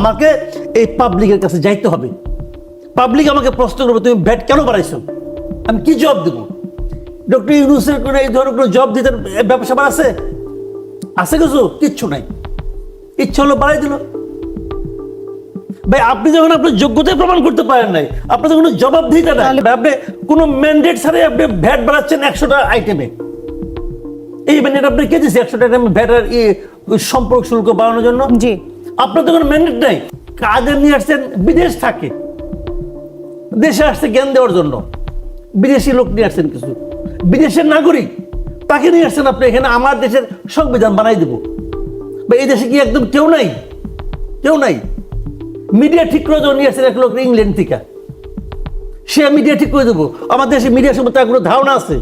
আমাকে এই পাবলিকের কাছে যাইতে হবে। পাবলিক আমাকে প্রশ্ন করবে তুমি ভ্যাট কেন বাড়াইছো আমি কি জবাব দেবো? ডক্টর ইউনুসের কোনো এই ধরনের কোনো জব দিতে ব্যবসা বাড়াছে আছে? কিছু? কিচ্ছু নাই। ইচ্ছা হলো বাড়াই দিল। ভাই আপনি যখন আপনার যোগ্যতায় প্রমাণ করতে পারেন নাই আপনাদের কোনো জবাবদিহিতা নাই। আপনি কোনো ম্যান্ডেট ছাড়াই আপনি ভ্যাট বাড়াচ্ছেন একশোটা আইটেমে এই ম্যান্ডেট আপনি কে দিয়েছে একশোটা আইটেমে ভ্যাট আর ই সম্পর্ক শুল্ক বাড়ানোর জন্য? জি। আপনার তো কোনো ম্যান্ডেট নাই। কাজে নিয়ে আসছেন, বিদেশ থাকে। দেশে আসছে জ্ঞান দেওয়ার জন্য। বিদেশি লোক নিয়ে আসছেন কিছু। বিদেশের নাগরিক, তাকে নিয়ে আসছেন আপনি, এখানে আমার দেশের সংবিধান বানাই দেব। বা এই দেশে কি একদম কেউ নাই? কেউ নাই। মিডিয়া ঠিক করে দেবো, নিয়ে আসছেন এক লোক ইংল্যান্ড থেকে। সে মিডিয়া ঠিক করে দেবো। আমার দেশে মিডিয়ার সম্বন্ধে তার কোনো ধারণা আছে?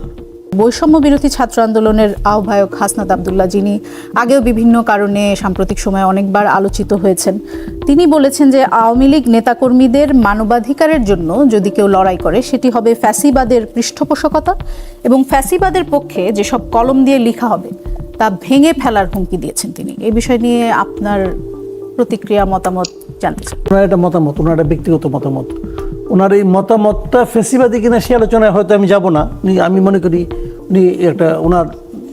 বৈষম্য বিরোধী ছাত্র আন্দোলনের আহ্বায়ক হাসনাত আবদুল্লাহ, যিনি আগেও বিভিন্ন কারণে সাম্প্রতিক সময়ে অনেকবার আলোচিত হয়েছেন। তিনি বলেছেন যে আওয়ামী লীগ নেতাকর্মীদের মানবাধিকারের জন্য যদি কেউ লড়াই করে, সেটি হবে ফ্যাসিবাদের পৃষ্ঠপোষকতা এবং ফ্যাসিবাদের পক্ষে যেসব কলম দিয়ে লেখা হবে, তা ভেঙে ফেলার হুমকি দিয়েছেন তিনি। এই বিষয় নিয়ে আপনার প্রতিক্রিয়া, মতামত জানতে ওনার একটা মতামত, ওনার একটা ব্যক্তিগত মতামত। ওনার এই মতামতটা ফেসিবাদী কিনা সে আলোচনায় হয়তো আমি যাব না। উনি- আমি মনে করি উনি একটা, ওনার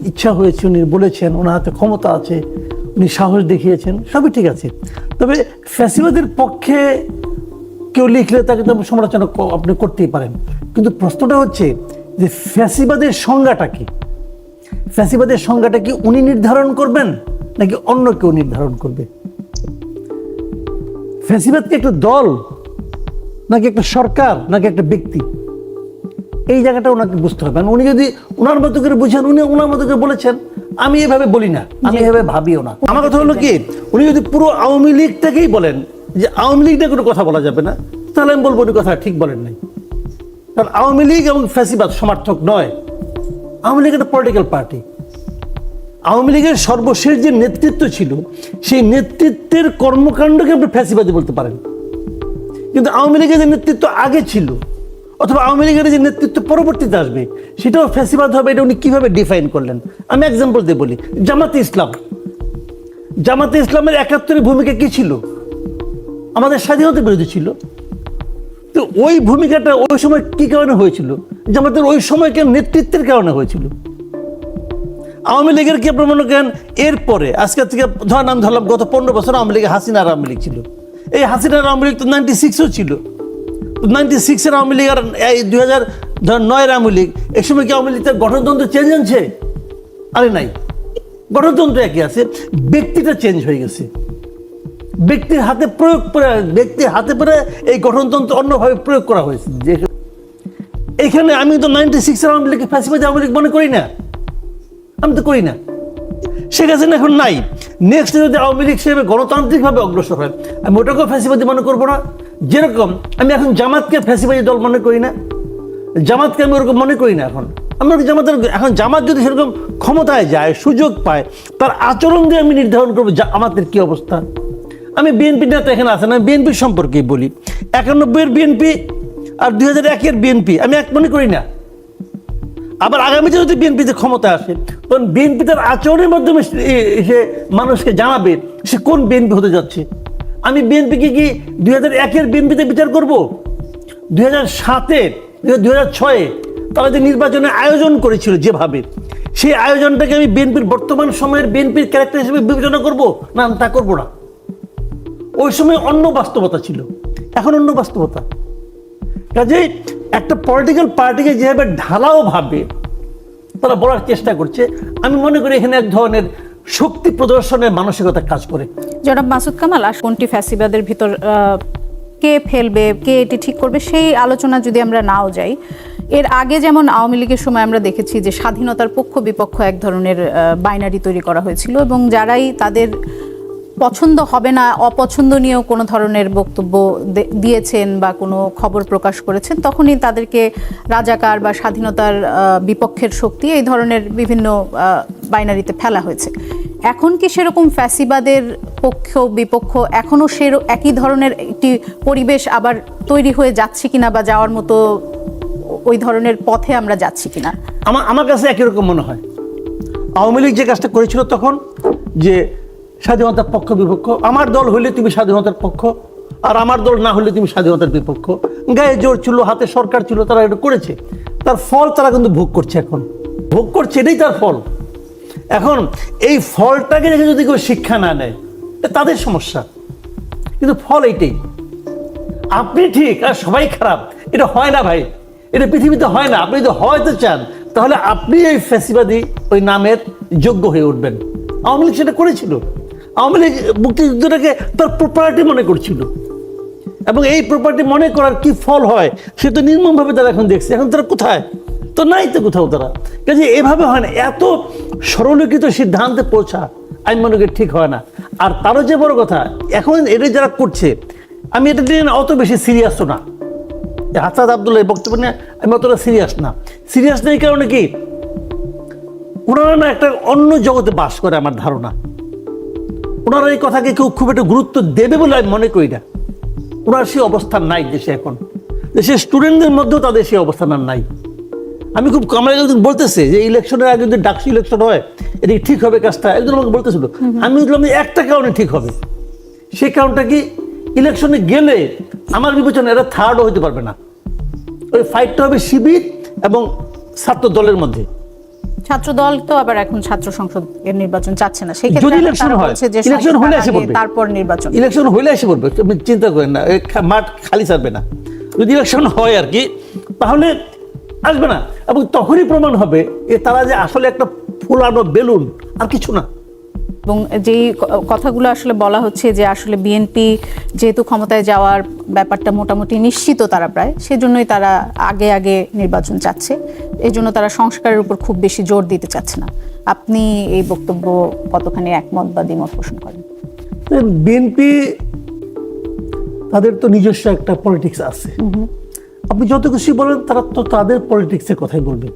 ইচ্ছা হয়েছে, উনি বলেছেন, ওনার হাতে ক্ষমতা আছে, উনি সাহস দেখিয়েছেন, সবই ঠিক আছে। তবে ফ্যাসিবাদের পক্ষে কেউ লিখলে তাকে তো সমালোচনা আপনি করতেই পারেন। কিন্তু প্রশ্নটা হচ্ছে যে ফ্যাসিবাদের সংজ্ঞাটা কি? ফ্যাসিবাদের সংজ্ঞাটা কি উনি নির্ধারণ করবেন, নাকি অন্য কেউ নির্ধারণ করবে? ফ্যাসিবাদ কি একটা দল? নাকি একটা সরকার নাকি একটা ব্যক্তি? এই জায়গাটা ওনাকে বুঝতে হবে। উনি যদি ওনার মতো করে বুঝেন উনি ওনার মতো করে বলেছেন আমি এভাবে বলি না আমি এভাবে ভাবিও না। আমার কথা হলো কি উনি যদি পুরো আওয়ামী লীগটাকেই বলেন যে আওয়ামী লীগ নিয়ে কোনো কথা বলা যাবে না তাহলে আমি বলব উনি কথা ঠিক বলেন নাই। কারণ আওয়ামী লীগ এবং ফ্যাসিবাদ সমর্থক নয়। আওয়ামী লীগ একটা পলিটিক্যাল পার্টি আওয়ামী লীগের সর্বশেষ যে নেতৃত্ব ছিল সেই নেতৃত্বের কর্মকাণ্ডকে আপনি ফ্যাসিবাদী বলতে পারেন। কিন্তু আওয়ামী লীগের যে নেতৃত্ব আগে ছিল, অথবা আওয়ামী লীগের যে নেতৃত্ব পরবর্তীতে আসবে, সেটাও ফ্যাসিবাদ হবে, এটা উনি কীভাবে ডিফাইন করলেন? আমি এক্সাম্পল দিয়ে বলি, জামাতে ইসলাম। জামাতে ইসলামের একাত্তরের ভূমিকা কী ছিল? আমাদের স্বাধীনতা বিরোধী ছিল। তো ওই ভূমিকাটা ওই সময় কী কারণে হয়েছিল? জামাতের ওই সময়কার নেতৃত্বের কারণে হয়েছিল। আওয়ামী লীগের কি আপনার মনে করেন? এরপরে, আজকে থেকে ধর নাম ধরলাম, গত পনেরো বছর আওয়ামী লীগে হাসিনার আওয়ামী লীগ ছিল। এই হাসিনার আওয়ামী লীগ তো নাইনটি সিক্সও ছিল। নাইনটি সিক্সের আওয়ামী লীগ আর এই দুই হাজার নয়ের আওয়ামী লীগ এই সময় কি আওয়ামী লীগের গঠনতন্ত্র চেঞ্জ আনছে? আরে নাই। গঠনতন্ত্র একই আছে, ব্যক্তিটা চেঞ্জ হয়ে গেছে। ব্যক্তির হাতে প্রয়োগ ব্যক্তির হাতে পরে এই গঠনতন্ত্র অন্যভাবে প্রয়োগ করা হয়েছে। যে- এখানে আমি তো নাইনটি সিক্সের আওয়ামী লীগকে ফ্যাসিবাদী আওয়ামী লীগ মনে করি না। আমি তো করি না। শেখ হাসিনা এখন নাই। নেক্সট যদি আওয়ামী লীগ হিসেবে গণতান্ত্রিকভাবে অগ্রসর হয়, আমি ওটাকেও ফ্যাসিবাদী মনে করব না। যেরকম আমি এখন জামাতকে ফ্যাসিবাদী দল মনে করি না। জামাতকে আমি ওরকম মনে করি না এখন। আমরা জামাতের এখন জামাত যদি সেরকম ক্ষমতায় যায়, সুযোগ পায়, তার আচরণ দিয়ে আমি নির্ধারণ করব আমাদের কী অবস্থা। আমি বিএনপি নেতা এখানে আছে না বিএনপির সম্পর্কেই বলি। একানব্বইয়ের বিএনপি আর দুই হাজার একের বিএনপি আমি এক মনে করি না। আবার আগামীতে যদি বিএনপিতে ক্ষমতা আসে, তখন বিএনপি তার আচরণের মাধ্যমে সে- মানুষকে জানাবে সে কোন বিএনপি হতে যাচ্ছে। আমি বিএনপিকে কি দুই হাজার একের বিএনপিতে বিচার করব? দুই হাজার সাতের দুই হাজার ছয়ে তারা যে নির্বাচনের আয়োজন করেছিল যেভাবে, সেই আয়োজনটাকে আমি বিএনপির বর্তমান সময়ের বিএনপির ক্যারেক্টার হিসেবে বিবেচনা করব? না তা করব না। ওই সময় অন্য বাস্তবতা ছিল। এখন অন্য বাস্তবতা। কাজেই একটা পলিটিক্যাল পার্টিকে যেভাবে ঢালাও ভাবে, তারা বলার চেষ্টা করছে, আমি মনে করি এখানে এক ধরনের শক্তি প্রদর্শনের মানসিকতা কাজ করে। জনাব মাসুদ কামাল, আর কোনটি ফ্যাসিবাদের ভিতর কে ফেলবে, কে এটি ঠিক করবে, সেই আলোচনা যদি আমরা নাও যাই, এর আগে যেমন আওয়ামী লীগের সময় আমরা দেখেছি যে স্বাধীনতার পক্ষ বিপক্ষ এক ধরনের বাইনারি তৈরি করা হয়েছিল এবং যারাই তাদের পছন্দ হবে না, অপছন্দনীয় কোনো ধরনের বক্তব্য দিয়েছেন বা কোনো খবর প্রকাশ করেছেন, তখনই তাদেরকে রাজাকার বা স্বাধীনতার বিপক্ষের শক্তি এই ধরনের বিভিন্ন বাইনারিতে ফেলা হয়েছে। এখন কি সেরকম ফ্যাসিবাদের পক্ষ, বিপক্ষ এখনও সে একই ধরনের একটি পরিবেশ আবার তৈরি হয়ে যাচ্ছে কিনা বা যাওয়ার মতো ওই ধরনের পথে আমরা যাচ্ছি কিনা? আমার আমার কাছে একই রকম মনে হয়। আওয়ামী লীগ যে কাজটা করেছিল তখন, যে স্বাধীনতার পক্ষ বিপক্ষ, আমার দল হইলে তুমি স্বাধীনতার পক্ষ, আর আমার দল না হলে তুমি স্বাধীনতার বিপক্ষ। গায়ে জোর ছিল, হাতে সরকার ছিল, তারা এটা করেছে। তার ফল তারা কিন্তু ভোগ করছে এখন। ভোগ করছে এটাই তার ফল। এখন এই ফলটাকে রেখে যদি কেউ শিক্ষা না নেয় তাদের সমস্যা। কিন্তু ফল এইটাই। আপনি ঠিক, আর সবাই খারাপ। এটা হয় না ভাই। এটা পৃথিবীতে হয় না। আপনি যদি হয়তো চান, তাহলে আপনি এই ফ্যাসিবাদী ওই নামের যোগ্য হয়ে উঠবেন। আওয়ামী লীগ সেটা করেছিল। আওয়ামী লীগ মুক্তিযুদ্ধটাকে তার প্রপার্টি মনে করছিল। এবং এই প্রপার্টি মনে করার কি ফল হয়, সে তো নির্মমভাবে তারা এখন দেখছে। এখন তারা কোথায়? তো নাই তো কোথাও তারা। কাজে এভাবে হয় না। এত সরলীকৃত সিদ্ধান্তে পৌঁছা, আমি মনে করি ঠিক হয় না। আর তারও যে বড় কথা, এখন এটা যারা করছে, আমি এটা নিয়ে অত বেশি সিরিয়াসও না। হাসাদ আবদুল্লাহ এই বক্তব্য নিয়ে আমি অতটা সিরিয়াস না। সিরিয়াস নেই কারণে কি? ওনারা না একটা অন্য জগতে বাস করে আমার ধারণা। ওনারা এই কথাকে কেউ খুব একটা গুরুত্ব দেবে বলে আমি মনে করি না। ওনার সেই অবস্থান নাই দেশে এখন। দেশের স্টুডেন্টদের মধ্যেও তাদের সেই অবস্থান আর নাই। আমি খুব আমার একজন বলতেছে যে, ইলেকশনের আগে যদি ডাকসু ইলেকশন হয়, এটা ঠিক হবে কাজটা? একজন আমাকে বলতেছিল, আমি বললাম একটা কারণে ঠিক হবে। সেই কারণটা কি? ইলেকশনে গেলে আমার বিবেচনা এরা থার্ডও হতে পারবে না। ওই ফাইটটা হবে শিবির এবং ছাত্র দলের মধ্যে। ছাত্র দল তো আবার এখন ছাত্র সংসদ এর নির্বাচন চাচ্ছে না। সেই যদি ক্ষেত্রে election হয়, ইলেকশন হলে এসে পড়বে। তারপর নির্বাচন। ইলেকশন হলে এসে পড়বে তুমি চিন্তা করেন না মাঠ খালি ছাড়বে না। যদি ইলেকশন হয় আর কি তাহলে আসবে না। এবং তখনই প্রমাণ হবে যে তারা যে আসলে একটা ফুলানো বেলুন আর কিছু না। এবং যেই কথাগুলো আসলে বলা হচ্ছে যে আসলে বিএনপি যেহেতু ক্ষমতায় যাওয়ার ব্যাপারটা মোটামুটি নিশ্চিত তারা প্রায় সেজন্যই তারা আগে আগে নির্বাচন চাচ্ছে। এই জন্য তারা সংস্কারের উপর খুব বেশি জোর দিতে চাচ্ছে না। আপনি এই বক্তব্য কতখানি একমত বা দ্বিমত পোষণ করেন? বিএনপি তাদের তো নিজস্ব একটা পলিটিক্স আছে। আপনি যত খুশি বলেন তারা তো তাদের পলিটিক্সের কথাই বলবে।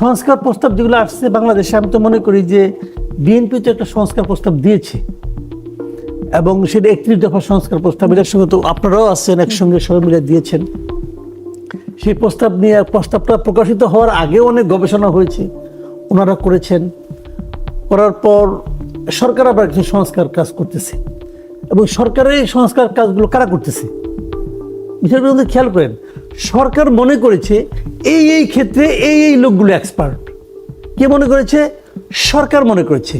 সংস্কার প্রস্তাব যেগুলো আসছে বাংলাদেশে আমি তো মনে করি যে বিএনপি তো একটা সংস্কার প্রস্তাব দিয়েছে। এবং সেটা একত্রিশ দফা সংস্কার প্রস্তাব, এটার সঙ্গে তো আপনারাও আসছেন একসঙ্গে সবাই মিলে দিয়েছেন। সেই প্রস্তাব নিয়ে প্রস্তাবটা প্রকাশিত হওয়ার আগেও অনেক গবেষণা হয়েছে, ওনারা করেছেন। করার পর সরকার আবার কিছু সংস্কার কাজ করতেছে। এবং সরকারের এই সংস্কার কাজগুলো কারা করতেছে? বিষয়টা কিন্তু খেয়াল করেন, সরকার মনে করেছে এই এই ক্ষেত্রে এই এই লোকগুলো এক্সপার্ট কে মনে করেছে? সরকার মনে করেছে।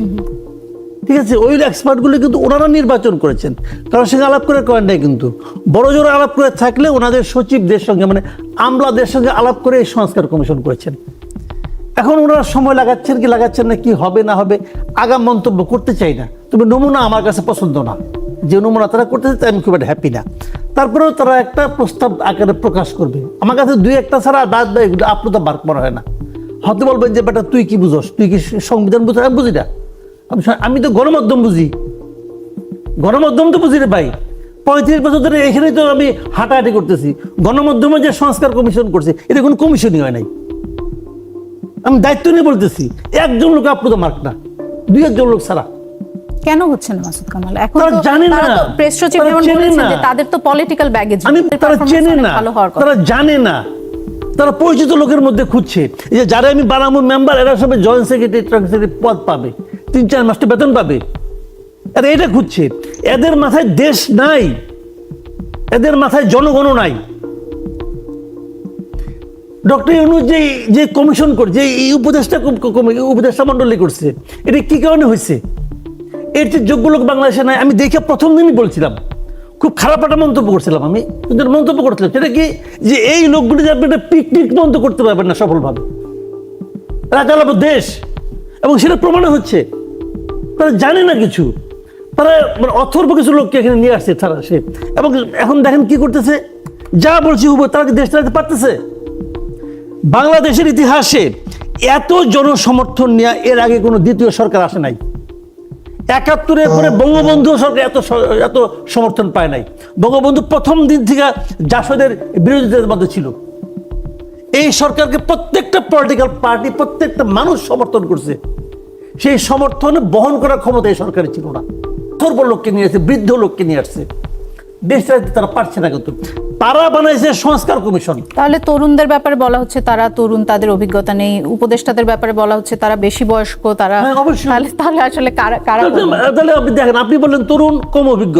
ঠিক আছে, ওই এক্সপার্টগুলো কিন্তু ওনারা নির্বাচন করেছেন। কারোর সঙ্গে আলাপ করে করেন নাই কিন্তু। বড় জোর আলাপ করে থাকলে ওনাদের সচিবদের সঙ্গে মানে আমলাদের সঙ্গে আলাপ করে এই সংস্কার কমিশন করেছেন। এখন ওনারা সময় লাগাচ্ছেন কি লাগাচ্ছেন না, কি হবে না হবে, আগাম মন্তব্য করতে চাই না। তবে নমুনা আমার কাছে পছন্দ না। যে নমুনা তারা করতেছে তাই আমি খুব একটা হ্যাপি না। তারপরেও তারা একটা প্রস্তাব আকারে প্রকাশ করবে। আমার কাছে দুই একটা ছাড়া দাঁত দেয় এগুলো আপনার তো বার করা হয় না। হয়তো বলবেন যে বেটা তুই কি বুঝোস? তুই কি সংবিধান বুঝ আমি বুঝি না। আমি আমি তো গণমাধ্যম বুঝি। গণমাধ্যম তো বুঝি রে ভাই। পঁয়ত্রিশ বছর ধরে এখানেই তো আমি হাঁটাহাঁটি করতেছি। গণমাধ্যমে যে সংস্কার কমিশন করছে এটা কোনো কমিশনই হয় নাই। আমি দায়িত্ব নিয়ে বলতেছি একজন লোক আপ্লুত মার্ক না দুই একজন লোক ছাড়া। কেন হচ্ছে না মাসুদ কামাল? এখন জানে না। প্রেস সচিব যেমন বলেছেন যে তাদের তো পলিটিক্যাল ব্যাগেজ আমি তারা চেনে না। তারা জানে না। তারা পরিচিত লোকের মধ্যে খুঁজছে। এই যে যারা আমি বানাবো মেম্বার এরা সবাই জয়েন্ট সেক্রেটারি সেক্রেটারি পদ পাবে। তিন চার মাসটা বেতন পাবে। এরা এটা খুঁজছে। এদের মাথায় দেশ নাই। এদের মাথায় জনগণও নাই। ডক্টর ইউনুস যে যে কমিশন করছে এই উপদেষ্টা উপদেষ্টা মন্ডলী করছে, এটা কি কারণে হয়েছে এর যে যোগ্য লোক বাংলাদেশে নাই। আমি দেখে প্রথম দিনই বলছিলাম। খুব খারাপ একটা মন্তব্য করছিলাম আমি, কিন্তু মন্তব্য করছিলাম। সেটা কি? যে এই লোকগুলি যে আপনি একটা পিকনিক বন্ধ করতে পারবেন না সফলভাবে। এরা চালাবো দেশ, এবং সেটা প্রমাণ হচ্ছে। তারা জানে না কিছু। তারা মানে অথর্ব কিছু লোককে এখানে নিয়ে আসছে তারা সে। এবং এখন দেখেন কি করতেছে? যা বলছি হুব তারা দেশ চালাতে পারতেছে? বাংলাদেশের ইতিহাসে এত জনসমর্থন নিয়ে এর আগে কোনো দ্বিতীয় সরকার আসে নাই। একাত্তরের পরে বঙ্গবন্ধু সরকার এত এত সমর্থন পায় নাই। বঙ্গবন্ধু প্রথম দিন থেকে জাসদের বিরোধিতার মধ্যে ছিল। এই সরকারকে প্রত্যেকটা পলিটিক্যাল পার্টি প্রত্যেকটা মানুষ সমর্থন করছে। সেই সমর্থন বহন করার ক্ষমতা এই সরকারের ছিল না। সর্ব লোককে নিয়ে আসছে বৃদ্ধ লোককে নিয়ে আসছে। তারা পারছে না কিন্তু। তারা বানাইছে সংস্কার কমিশন। তাহলে তরুণদের ব্যাপারে বলা হচ্ছে তারা তরুণ তাদের অভিজ্ঞতা নেই। উপদেষ্টাদের ব্যাপারে বলা হচ্ছে তারা বেশি বয়স্ক তারা হ্যাঁ, তাহলে তাহলে আসলে কারা কারা তাহলে আপনি দেখেন আপনি বললেন তরুণ কম অভিজ্ঞ।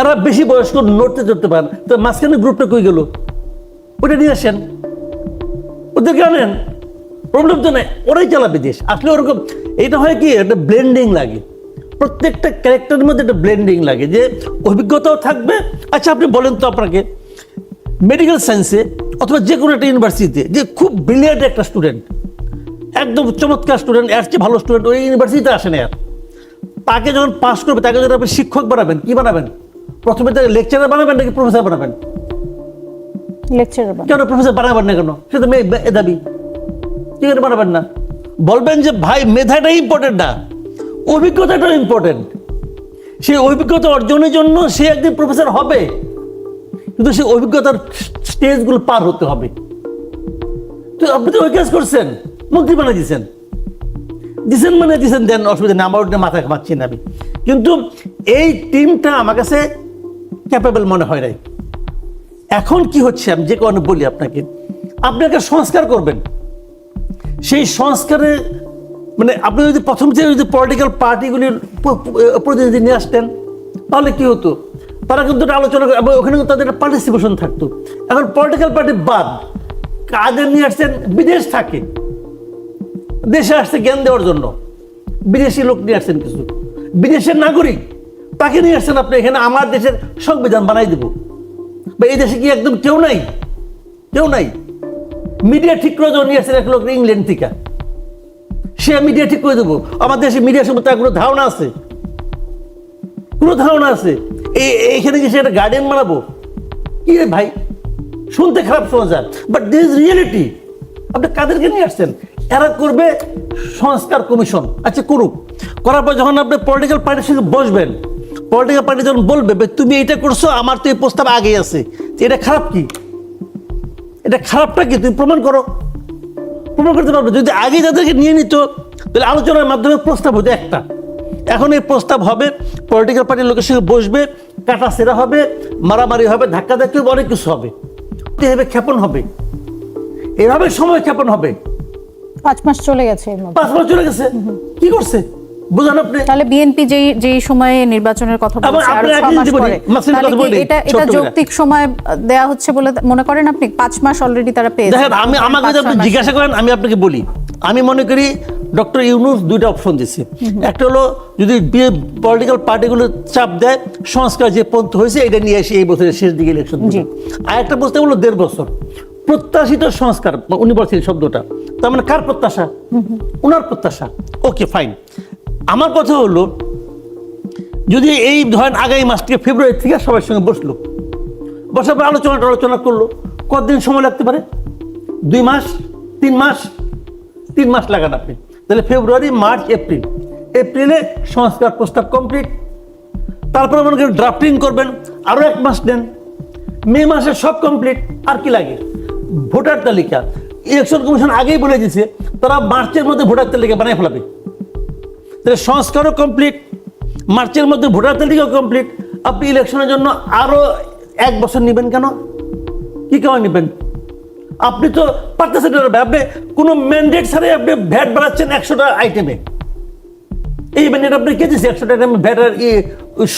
এরা বেশি বয়স্ক নড়তে চড়তে পারেন তো মাঝখানে গ্রুপটা কই গেল? ওটা নিয়ে আসেন। ওদেরকে আনেন প্রবলেম তো নেই ওরাই চালাবে দেশ। আসলে ওরকম এটা হয় কি একটা ব্লেন্ডিং লাগে। প্রত্যেকটা ক্যারেক্টারের মধ্যে একটা ব্লেন্ডিং লাগে যে অভিজ্ঞতাও থাকবে। আচ্ছা আপনি বলেন তো আপনাকে মেডিকেল সায়েন্সে অথবা যে কোনো একটা ইউনিভার্সিটিতে যে খুব ব্রিলিয়ান্ট একটা স্টুডেন্ট একদম চমৎকার স্টুডেন্ট এর চেয়ে ভালো স্টুডেন্ট ওই ইউনিভার্সিটিতে আসে না আর। তাকে যখন পাস করবে তাকে যখন আপনি শিক্ষক বানাবেন কি বানাবেন? প্রথমে তাকে লেকচারার বানাবেন নাকি প্রফেসর বানাবেন? কেন প্রফেসর বানাবেন না কেন? সে তো মেয়ে মেধাবী কি করে বানাবেন না? বলবেন যে ভাই মেধাটাই ইম্পর্টেন্ট না। অভিজ্ঞতাটাও ইম্পর্টেন্ট সেই অভিজ্ঞতা অর্জনের জন্য সে একদিন প্রফেসর হবে, কিন্তু সেই অভিজ্ঞতার স্টেজগুলো পার হতে হবে। তো আপনি তো ওই কাজ করছেন মন্ত্রী বানিয়ে দিয়েছেন। দিছেন মানে দিছেন দেন অসুবিধা নেই, আমার ওটা মাথা না আমি। কিন্তু এই টিমটা আমার কাছে ক্যাপেবল মনে হয় নাই। এখন কি হচ্ছে, আমি যে কারণে বলি আপনাকে, আপনি একটা সংস্কার করবেন। সেই সংস্কারে মানে আপনি যদি প্রথম থেকে যদি পলিটিক্যাল পার্টিগুলির প্রতিনিধি নিয়ে আসতেন, তাহলে কি হতো? তারা কিন্তু আলোচনা এবং ওখানে তাদের একটা পার্টিসিপেশন থাকতো। এখন পলিটিক্যাল পার্টি বাদ, কাদের নিয়ে আসছেন? বিদেশ থাকে। দেশে আসছে জ্ঞান দেওয়ার জন্য। বিদেশি লোক নিয়ে আসছেন কিছু। বিদেশের নাগরিক, তাকে নিয়ে আসছেন আপনি, এখানে আমার দেশের সংবিধান বানাই দেব। বা এই দেশে কি একদম কেউ নাই? কেউ নাই। মিডিয়া ঠিক করে নিয়ে আসছেন এক লোক ইংল্যান্ড থেকে। সে মিডিয়া ঠিক করে দেবো। আমার দেশে মিডিয়া সম্পর্কে কোনো ধারণা আছে? কোনো ধারণা আছে? এই এইখানে কি সে একটা গার্ডেন বানাবো কি রে ভাই? শুনতে খারাপ শোনা যায় বাট দিস ইজ রিয়েলিটি আপনি কাদেরকে নিয়ে আসছেন? এরা করবে সংস্কার কমিশন। আচ্ছা করুক। করার পর যখন আপনি পলিটিক্যাল পার্টির সঙ্গে বসবেন পলিটিক্যাল পার্টি যখন বলবে "বে, তুমি এটা করছ আমার তো এই প্রস্তাব আগেই আছে। এটা খারাপ কি? এটা খারাপটা কি? তুমি প্রমাণ করো। প্রমাণ করতে পারবে। যদি আগে যাদেরকে নিয়ে নিত তাহলে আলোচনার মাধ্যমে প্রস্তাব হতো একটা। এখন এই প্রস্তাব হবে পলিটিক্যাল পার্টির লোকের সঙ্গে বসবে কাটা সেরা হবে মারামারি হবে ধাক্কা ধাক্কি হবে, অনেক কিছু হবে। এভাবে ক্ষেপণ হবে। এভাবে সময় ক্ষেপণ হবে। পাঁচ মাস চলে গেছে পাঁচ মাস চলে গেছে? কি করছে? বুঝান আপনি। তাহলে বিএনপি যেই যেই সময়ে নির্বাচনের কথা বলছে আরও আপনি মাস পরে। এটা এটা যৌক্তিক সময় দেয়া হচ্ছে বলে মনে করেন আপনি? পাঁচ মাস অলরেডি তারা পেয়েছে। দেখেন আমি আমাকে যদি আপনি জিজ্ঞাসা করেন আমি আপনাকে বলি। আমি মনে করি ডক্টর ইউনুস দুইটা অপশন দিচ্ছে একটা হলো যদি পলিটিক্যাল পার্টিগুলো চাপ দেয় সংস্কার যে পন্থ হয়েছে এটা নিয়ে এসে এই বছরের শেষ দিকে ইলেকশন আর একটা প্রস্তাব হলো দেড় বছর। প্রত্যাশিত সংস্কার উনি বলছেন শব্দটা তার মানে কার প্রত্যাশা? ওনার প্রত্যাশা। ওকে ফাইন আমার কথা হলো, যদি এই ধরেন আগামী মাস থেকে ফেব্রুয়ারি থেকে সবার সঙ্গে বসল, বসার পর আলোচনা আলোচনা করল, কতদিন সময় লাগতে পারে? দুই মাস? তিন মাস? তিন মাস লাগান আপনি। তাহলে ফেব্রুয়ারি, মার্চ, এপ্রিল। এপ্রিলে সংস্কার প্রস্তাব কমপ্লিট। তারপরে মনে করেন ড্রাফটিং করবেন আরও এক মাস নেন মে মাসে সব কমপ্লিট, আর কি লাগে? ভোটার তালিকা। ইলেকশন কমিশন আগেই বলে দিয়েছে, তারা মার্চের মধ্যে ভোটার তালিকা বানিয়ে ফেলাবে। তাহলে সংস্কারও কমপ্লিট মার্চের মধ্যে ভোটার তালিকাও কমপ্লিট আপনি ইলেকশনের জন্য আরও এক বছর নেবেন কেন? কি কারণে নেবেন? আপনি তো পারতেছেন আপনি কোনো ম্যান্ডেট ছাড়াই আপনি ভ্যাট বাড়াচ্ছেন একশোটা আইটেমে এই ম্যান্ডেট আপনি কে একশোটা আইটেমে ভ্যাট ইয়ে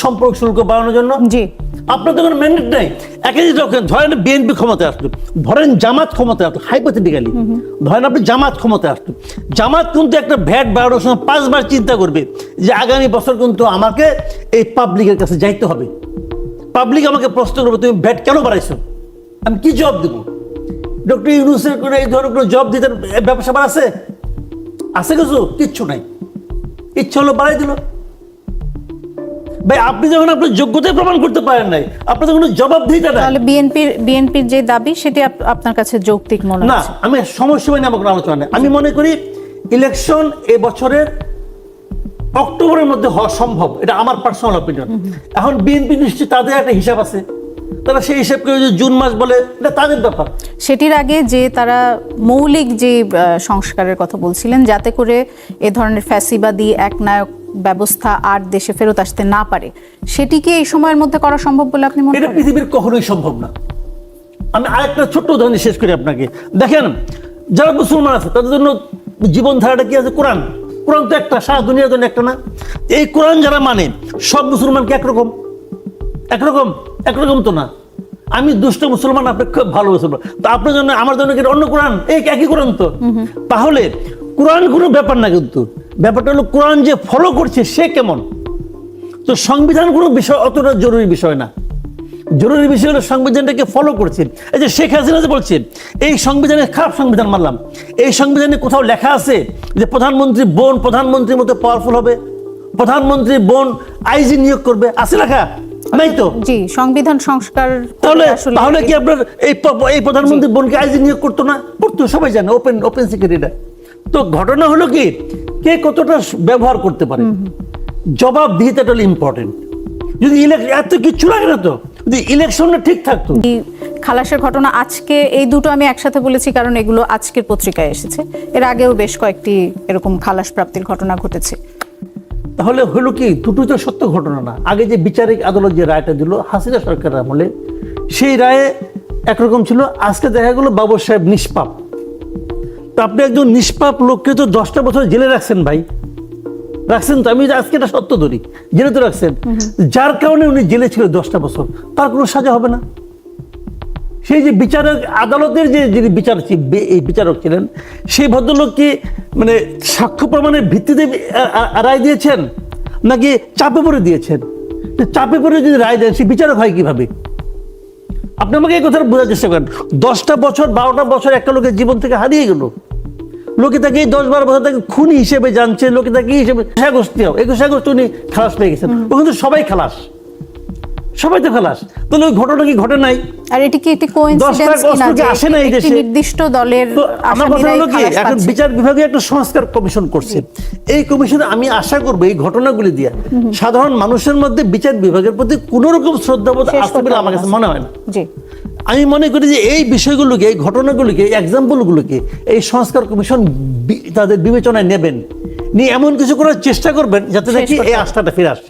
সম্পর্ক শুল্ক বাড়ানোর জন্য? জি। আপনার তো কোনো ম্যান্ডেট নাই। একই যখন ধরেন বিএনপি ক্ষমতায় আসলো। ধরেন জামাত ক্ষমতায় আসলো হাইপোথেটিক্যালি ধরেন আপনি জামাত ক্ষমতায় আসলো। জামাত কিন্তু একটা ভ্যাট বাড়ানোর সময় পাঁচবার চিন্তা করবে যে আগামী বছর কিন্তু আমাকে এই পাবলিকের কাছে যাইতে হবে। পাবলিক আমাকে প্রশ্ন করবে তুমি ভ্যাট কেন বাড়াইছো? আমি কি জব দেবো? ডক্টর ইউনুসের করে এই ধরনের কোনো জব দিতে ব্যবসা আছে আছে কিছু? কিচ্ছু নাই। ইচ্ছা হলো বাড়াই দিল। ভাই আপনি যখন আপনার যোগ্যতায় প্রমাণ করতে পারেন নাই আপনার কোনো জবাবদিহিতা নাই। তাহলে বিএনপির বিএনপির যে দাবি সেটি আপনার কাছে যৌক্তিক মনে না আমি সমস্যা নিয়ে আমার আলোচনা নেই। আমি মনে করি ইলেকশন এ বছরের অক্টোবরের মধ্যে হওয়া সম্ভব। এটা আমার পার্সোনাল অপিনিয়ন এখন বিএনপি নিশ্চয়ই তাদের একটা হিসাব আছে। তারা সেই হিসাব করে জুন মাস বলে এটা তাদের ব্যাপার। সেটির আগে যে তারা মৌলিক যে সংস্কারের কথা বলছিলেন যাতে করে এ ধরনের ফ্যাসিবাদী একনায়ক ব্যবস্থা আর দেশে ফেরত আসতে না পারে সেটিকে এই সময়ের মধ্যে করা সম্ভব বলে আপনি মনে এটা পৃথিবীর কখনোই সম্ভব না। আমি আরেকটা ছোট্ট উদাহরণ শেষ করি আপনাকে। দেখেন যারা মুসলমান আছে তাদের জন্য জীবনধারাটা কি আছে? কোরআন। কোরআন তো একটা সারা দুনিয়ার জন্য একটা না? এই কোরআন যারা মানে সব মুসলমানকে একরকম। একরকম একরকম তো না। আমি দুষ্ট মুসলমান আপনি খুব ভালো মুসলমান। তো আপনার জন্য আমার জন্য কি অন্য কোরআন? এই একই কোরআন তো? তাহলে কোরআন কোনো ব্যাপার না কিন্তু। ব্যাপারটা হলো কোরআন যে ফলো করছে সে কেমন? তো সংবিধান কোনো বিষয় অতটা জরুরি বিষয় না। জরুরি বিষয় হলো সংবিধানটাকে ফলো করছে। এই যে শেখ হাসিনা যে বলছে এই সংবিধানে খারাপ সংবিধান মানলাম। এই সংবিধানে কোথাও লেখা আছে যে প্রধানমন্ত্রী বোন প্রধানমন্ত্রীর মতো পাওয়ারফুল হবে। প্রধানমন্ত্রী বোন আইজি নিয়োগ করবে। আছে লেখা? নাই তো? জি সংবিধান সংস্কার তাহলে তাহলে কি আপনার এই এই প্রধানমন্ত্রী বোনকে আইজি নিয়োগ করতো না? করতো সবাই জানে ওপেন ওপেন তো ঘটনা হলো কি কে কতটা ব্যবহার করতে পারে? জবাব দিতে হলো ইম্পর্টেন্ট যদি ইলেকশন এত কিচ্ছু লাগে না তো? যদি ইলেকশনটা ঠিক থাকতো? খালাসের ঘটনা আজকে এই দুটো আমি একসাথে বলেছি কারণ এগুলো আজকের পত্রিকায় এসেছে। এর আগেও বেশ কয়েকটি এরকম খালাস প্রাপ্তির ঘটনা ঘটেছে। তাহলে হলো কি? দুটোই তো সত্য ঘটনা না। আগে যে বিচারিক আদালত যে রায়টা দিল হাসিনা সরকার আমলে সেই রায়ে একরকম ছিল আজকে দেখা গেলো বাবর সাহেব নিষ্পাপ। তো আপনি একজন নিষ্পাপ লোককে তো দশটা বছর জেলে রাখছেন ভাই। রাখছেন তো? আমি আজকে এটা সত্য ধরি। জেলে তো রাখছেন। যার কারণে উনি জেলে ছিল দশটা বছর। তার কোনো সাজা হবে না। সেই যে বিচারক আদালতের যে যিনি বিচার এই বিচারক ছিলেন সেই ভদ্রলোককে মানে সাক্ষ্য প্রমাণের ভিত্তিতে রায় দিয়েছেন? নাকি চাপে পড়ে দিয়েছেন? চাপে পড়ে যদি রায় দেন সে বিচারক হয় কীভাবে? আপনি আমাকে এই কথাটা বোঝার চেষ্টা করেন। দশটা বছর বারোটা বছর একটা লোকের জীবন থেকে হারিয়ে গেল। লোকে তাকে এই দশ বারো বছর তাকে খুনি হিসেবে জানছে লোকে তাকে হিসেবে একুশে আগস্ট একুশে আগস্ট উনি খালাস পেয়ে গেছেন। ওখানে তো সবাই খালাস। সবাই তো খালাস। তাহলে ওই ঘটনা কি ঘটে নাই? আর এটি কি একটি কোইন্সিডেন্স কিনা যে আসে না এই দেশে? নির্দিষ্ট দলের আমার কথা হলো কি এখন বিচার বিভাগে একটা সংস্কার কমিশন করছে। এই কমিশনে আমি আশা করব এই ঘটনাগুলি দিয়ে সাধারণ মানুষের মধ্যে বিচার বিভাগের প্রতি কোন রকম শ্রদ্ধাবোধ আসতে বলে আমার কাছে মনে হয় না। জি। আমি মনে করি যে এই বিষয়গুলোকে এই ঘটনাগুলোকে এই এক্সাম্পলগুলোকে এই সংস্কার কমিশন তাদের বিবেচনায় নেবেন। নিয়ে এমন কিছু করার চেষ্টা করবেন যাতে নাকি এই। আস্থাটা ফিরে আসে।